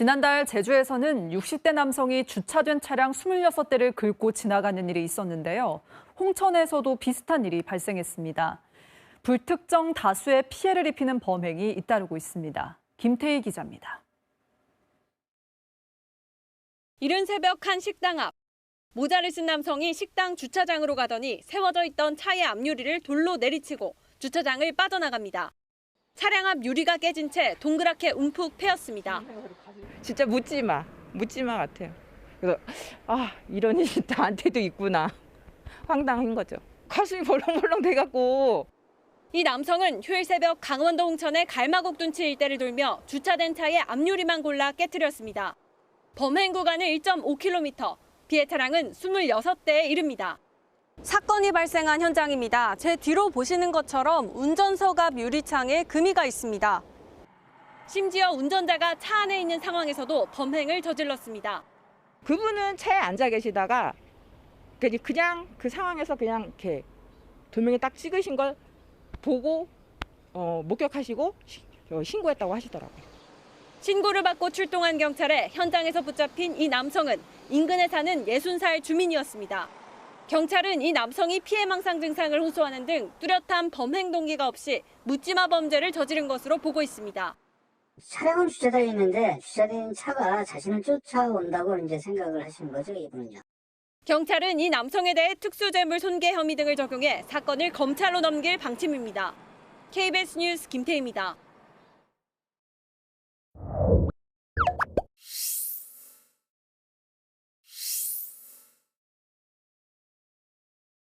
지난달 제주에서는 60대 남성이 주차된 차량 26대를 긁고 지나가는 일이 있었는데요. 홍천에서도 비슷한 일이 발생했습니다. 불특정 다수의 피해를 입히는 범행이 잇따르고 있습니다. 김태희 기자입니다. 이른 새벽 한 식당 앞. 모자를 쓴 남성이 식당 주차장으로 가더니 세워져 있던 차의 앞유리를 돌로 내리치고 주차장을 빠져나갑니다. 차량 앞 유리가 깨진 채 동그랗게 움푹 패였습니다. 진짜 묻지마, 묻지마 같아요. 그래서 아 이런 일이 나한테도 있구나 황당한 거죠. 가슴이 벌렁벌렁 돼갖고 이 남성은 휴일 새벽 강원도 홍천의 갈마곡 둔치 일대를 돌며 주차된 차의 앞유리만 골라 깨뜨렸습니다. 범행 구간은 1.5km, 피해 차량은 26대에 이릅니다. 사건이 발생한 현장입니다. 제 뒤로 보시는 것처럼 운전석 앞 유리창에 금이가 있습니다. 심지어 운전자가 차 안에 있는 상황에서도 범행을 저질렀습니다. 그분은 차에 앉아 계시다가 그냥 그 상황에서 그냥 이렇게 도명에 딱 찍으신 걸 보고 어, 목격하시고 시- 어, 신고했다고 하시더라고요. 신고를 받고 출동한 경찰에 현장에서 붙잡힌 이 남성은 인근에 사는 60살 주민이었습니다. 경찰은 이 남성이 피해망상 증상을 호소하는 등 뚜렷한 범행 동기가 없이 묻지마 범죄를 저지른 것으로 보고 있습니다. 차량은 주차되어 있는데 주차된 차가 자신을 쫓아온다고 이제 생각을 하시는 거죠, 이분은요. 경찰은 이 남성에 대해 특수재물 손괴 혐의 등을 적용해 사건을 검찰로 넘길 방침입니다. KBS 뉴스 김태희입니다.